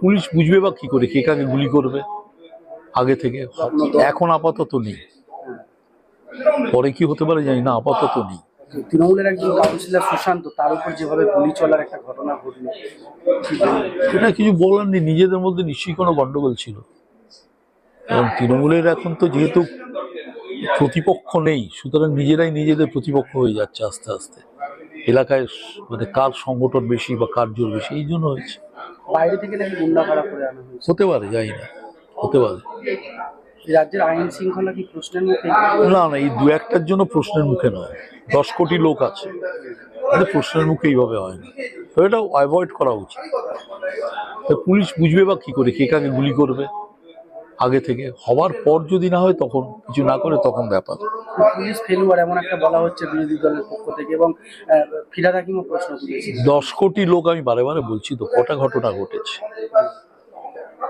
Police বুঝবে বা কি করে কে কাকে গুলি করবে? আগে থেকে। এখন আপাতত নেই। পরে কি হতে পারে জানি না আপাতত নেই। তৃণমূলের একজন কাউন্সিলর সুশান্ত তার উপর যেভাবে গুলি চলার একটা ঘটনা ঘটলো এটা কিছু বলার নেই নিজেদের মধ্যে নিশ্চয়ই কোনো গন্ডগোল ছিল। এবং তৃণমূলের এখন তো যেহেতু প্রতিপক্ষ নেই সুতরাং নিজেরাই নিজেদের প্রতিপক্ষ হয়ে যাচ্ছে আস্তে আস্তে। এলাকায় মানে কার সংগঠন বেশি বা কার জোর বেশি এই জন্য হয়েছে। বাইরে থেকে নাকি গুন্ডা ভাড়া করে আনা হয়েছে? হতে পারে যাই না। হতে পারে। রাজ্যের আইন শৃঙ্খলা কি প্রশ্নের মুখে? না না এই দু একটার জন্য প্রশ্নের মুখে নয়। দশ কোটি লোক আছে। কিন্তু প্রশ্নের মুখে এইভাবে হয় না। তো এটা অ্যাভয়েড করা উচিত। তো পুলিশ বুঝবে বা কি করে কে কাকে গুলি করবে? আগে থেকে হওয়ার পর যদি না হয় তখন কিছু না করে তখন ব্যাপার। পুলিশ ফেলুয়ার এমন একটা বলা হচ্ছে বিরোধী দলের পক্ষ থেকে এবং ফিরাদ হাকিমও প্রশ্ন তুলেছে দশ কোটি লোক আমি বারে বারে বলছি তো কটা ঘটনা ঘটেছে?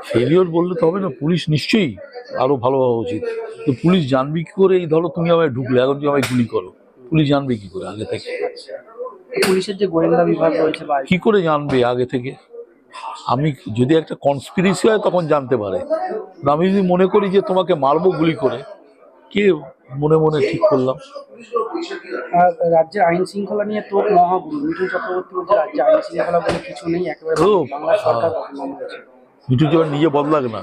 ফেলিওর বললে তো হবে না পুলিশ নিশ্চয়ই আরও ভালো হওয়া উচিত। তো পুলিশ জানবে কি করে? এই ধরো তুমি আমায় ঢুকলে এখন তুমি আমায় গুলি করো। পুলিশ জানবে কি করে আগে থেকে? পুলিশের যে গোয়েন্দা বিভাগ রয়েছে কি করে জানবে আগে থেকে? আমি যদি একটা কনস্পিরেসি হয় তখন জানতে পারে। আমি যদি মনে করি যে তোমাকে মারবো গুলি করে কে মনে মনে ঠিক করলাম? রাজ্যের আইন শৃঙ্খলা নিয়ে তোর মহাগুরু মিঠুন চক্রবর্তী বলছে রাজ্যে আইন শৃঙ্খলা বলে কিছু নেই একেবারে ও, বাংলা সরকার বদনাম হয়েছে মিঠু যখন নিজে বদলাক না।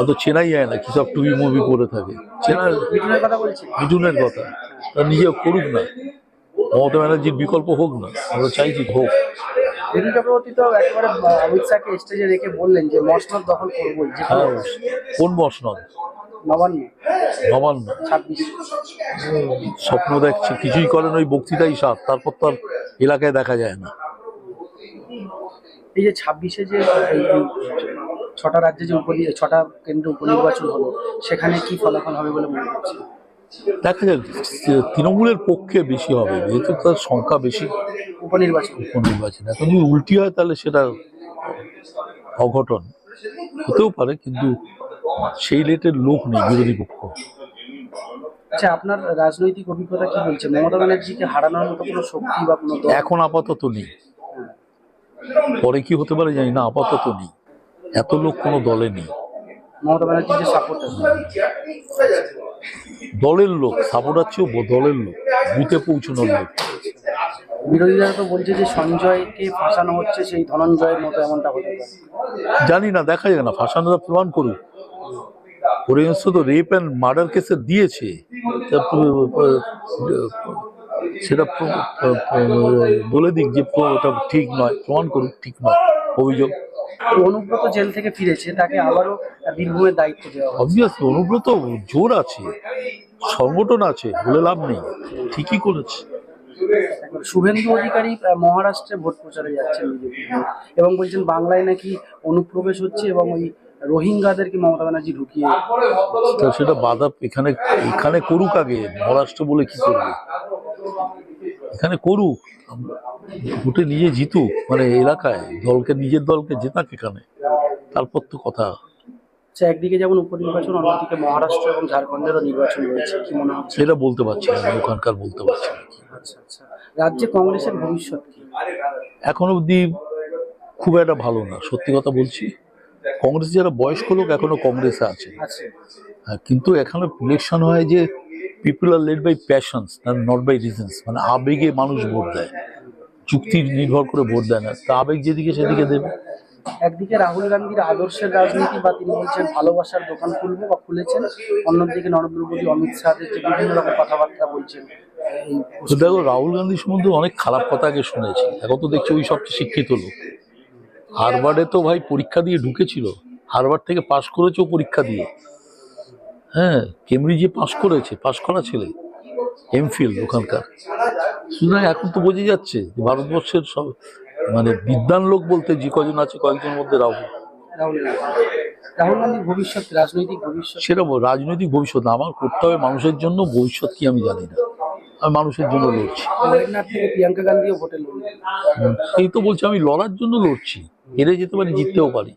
অত চেনাই যায় না কি সব টুবি মুভি করে থাকে। চেনা মিঠুনের কথা বলছি? মিঠুনের কথা। নিজে করুক না। মমতা ব্যানার্জির বিকল্প হোক না আমরা চাইছি হোক। মিঠুন চক্রবর্তী তো একেবারে অমিত শাহকে স্টেজে রেখে বললেন যে মসনদ দখল করব হ্যাঁ কোন মসনদ? নবান্ন। নবান্ন। স্বপ্ন দেখছে কিছুই করেন ওই বক্তৃতাই সাপ তারপর তো আর এলাকায় দেখা যায় না। এই যে ছাব্বিশে যে ছটা রাজ্যে যে উপ ছটা কেন্দ্রে উপনির্বাচন হলো সেখানে কি ফলাফল হবে বলে মনে হচ্ছে? দেখা যাক তৃণমূলের পক্ষে বেশি হবে যেহেতু তার সংখ্যা বেশি। উপনির্বাচন। উপনির্বাচন। এখন যদি উল্টি হয় তাহলে সেটা অঘটন। হতেও পারে কিন্তু সেই লেটের লোক নেই বিরোধী পক্ষ। আচ্ছা আপনার রাজনৈতিক অভিজ্ঞতা কি বলছে মমতা ব্যানার্জিকে হারানোর মতো কোনো শক্তি বা কোনো এখন আপাতত নেই। পরে কি হতে পারে জানি না আপাতত নেই। এত লোক কোনো দলে নেই। মমতা ব্যানার্জির যে সাপোর্টার দলের লোক সাপোর্টার চেয়েও দলের লোক বুথে পৌঁছানোর লোক। বিরোধীরা তো বলছে যে সঞ্জয়কে ফাঁসানো হচ্ছে সেই ধনঞ্জয়ের মতো এমনটা হতে পারে। জানি না দেখা যায় না ফাঁসানোরা প্রমাণ করুক। ফরেন্স তো রেপ অ্যান্ড মার্ডার কেসে দিয়েছে। সেটা বলে দিক যে ওটা ঠিক নয় প্রমাণ করুক ঠিক নয়। অভিযোগ। অনুব্রত জেল থেকে ফিরেছে তাকে আবারও বীরভূমের দায়িত্ব দেওয়া অবভিয়াসলি অনুব্রত জোর আছে সংগঠন আছে বলে লাভ নেই ঠিকই করেছে। শুভেন্দু অধিকারী মহারাষ্ট্রে ভোট প্রচারে যাচ্ছেন বিজেপি এবং বলছেন বাংলায় নাকি অনুপ্রবেশ হচ্ছে এবং ওই রোহিঙ্গাদেরকে মমতা ব্যানার্জি ঢুকিয়ে সেটা বাধা এখানে এখানে করুক আগে মহারাষ্ট্র বলে কি করবে? এখানে করুক। ভোটে নিজে জিতুক মানে এলাকায় দলকে নিজের দলকে জেতাক এখানে তারপর তো কথা। আচ্ছা একদিকে যেমন উপনির্বাচন অন্যদিকে মহারাষ্ট্র এবং ঝাড়খণ্ডেরও নির্বাচন রয়েছে কি মনে হচ্ছে? সেটা বলতে পারছি না ওখানকার বলতে পারছি না। আচ্ছা আচ্ছা। রাজ্যে কংগ্রেসের ভবিষ্যৎ কি? এখন অবধি খুব একটা ভালো না সত্যি কথা বলছি। কংগ্রেস যারা বয়স্ক লোক এখনও কংগ্রেসে আছে। হ্যাঁ, কিন্তু এখানে ইলেকশন হয় যে people are led by passions not by reasons মানে আবেগে মানুষ ভোট দেয়। চুক্তি নির্ভর করে ভোট দেয় না। তা আবেগ যেদিকে সেদিকে দেবে। একদিকে রাহুল গান্ধীর আদর্শের রাজনীতি বা তিনি বলছেন ভালোবাসার দোকান খুলবো বা খুলেছেন অন্যদিকে নরেন্দ্র মোদী অমিত শাহের যে বিভিন্ন রকম কথাবার্তা বলছেন তো দেখো রাহুল গান্ধী সম্বন্ধে অনেক খারাপ কথা আগে শুনেছি। এখন তো দেখছি ওই সবচেয়ে শিক্ষিত লোক। হারবার্ডে তো ভাই পরীক্ষা দিয়ে ঢুকেছিল। হারবার্ড থেকে পাশ করেছেও পরীক্ষা দিয়ে। হ্যাঁ কেমব্রিজে পাশ করেছে পাশ করা ছেলে। এমফিল ওখানকার। সুতরাং এখন তো বোঝা যাচ্ছে যে ভারতবর্ষের সব মানে বিদ্যান লোক বলতে যে কজন আছে কয়েকজনের মধ্যে রাহুল। রাহুল গান্ধীর ভবিষ্যৎ রাজনৈতিক ভবিষ্যৎ? বল- রাজনৈতিক ভবিষ্যৎ আমার করতে হবে মানুষের জন্য ভবিষ্যৎ কি আমি জানি না। আমি মানুষের জন্য লড়ছি। নারায়ণনাথ থেকে প্রিয়াঙ্কা গান্ধীও ভোটে লড়লেন। তো বলছি আমি লড়ার জন্য লড়ছি হেরে যেতে পারি জিততেও পারি।